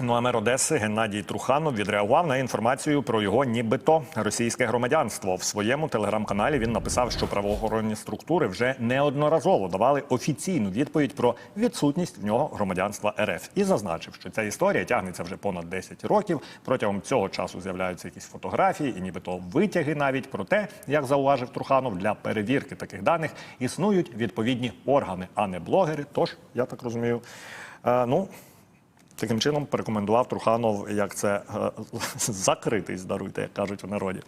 Ну а мер Одеси Геннадій Труханов відреагував на інформацію про його нібито російське громадянство. В своєму телеграм-каналі він написав, що правоохоронні структури вже неодноразово давали офіційну відповідь про відсутність в нього громадянства РФ і зазначив, що ця історія тягнеться вже понад 10 років. Протягом цього часу з'являються якісь фотографії і нібито витяги навіть про те, як зауважив Труханов, для перевірки таких даних існують відповідні органи, а не блогери. Тож я так розумію. е, ну. Таким чином порекомендував Труханов, як це е, закритий, здаруйте, як кажуть у народі,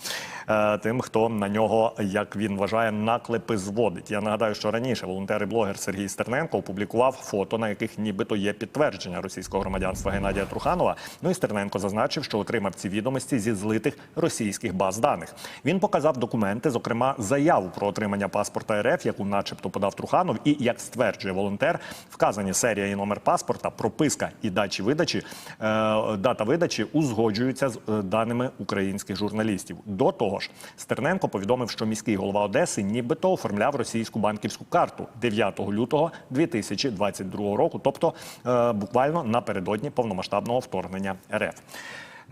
е, тим, хто на нього, як він вважає, наклепи зводить. Я нагадаю, що раніше волонтер і блогер Сергій Стерненко опублікував фото, на яких нібито є підтвердження російського громадянства Геннадія Труханова. Ну і Стерненко зазначив, що отримав ці відомості зі злитих російських баз даних. Він показав документи, зокрема заяву про отримання паспорта РФ, яку, начебто, подав Труханов, і як стверджує волонтер, вказані серія і номер паспорта, прописка і дачі видачі, е, дата видачі узгоджується з е, даними українських журналістів. До того ж, Стерненко повідомив, що міський голова Одеси нібито оформляв російську банківську карту 9 лютого 2022 року, тобто е, буквально напередодні повномасштабного вторгнення РФ.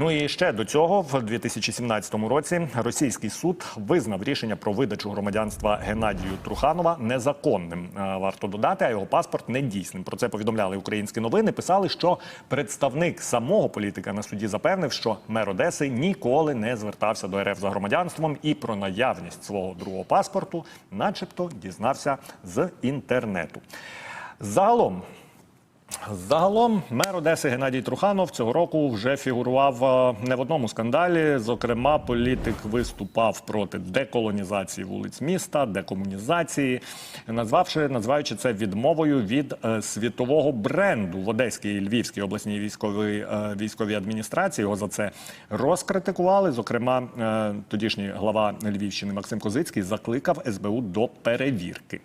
Ну і ще до цього, в 2017 році, російський суд визнав рішення про видачу громадянства Геннадію Труханова незаконним. Е, Варто додати, а його паспорт недійсним. Про це повідомляли українські новини. Писали, що представник самого політика на суді запевнив, що мер Одеси ніколи не звертався до РФ за громадянством і про наявність свого другого паспорту, начебто, дізнався з інтернету. Загалом. Загалом мер Одеси Геннадій Труханов цього року вже фігурував е, не в одному скандалі. Зокрема, політик виступав проти деколонізації вулиць міста, декомунізації, назвавши називаючи це відмовою від е, світового бренду в Одеській і Львівській обласній військовій е, військовій адміністрації. Його за це розкритикували. Зокрема, тодішній глава Львівщини Максим Козицький закликав СБУ до перевірки.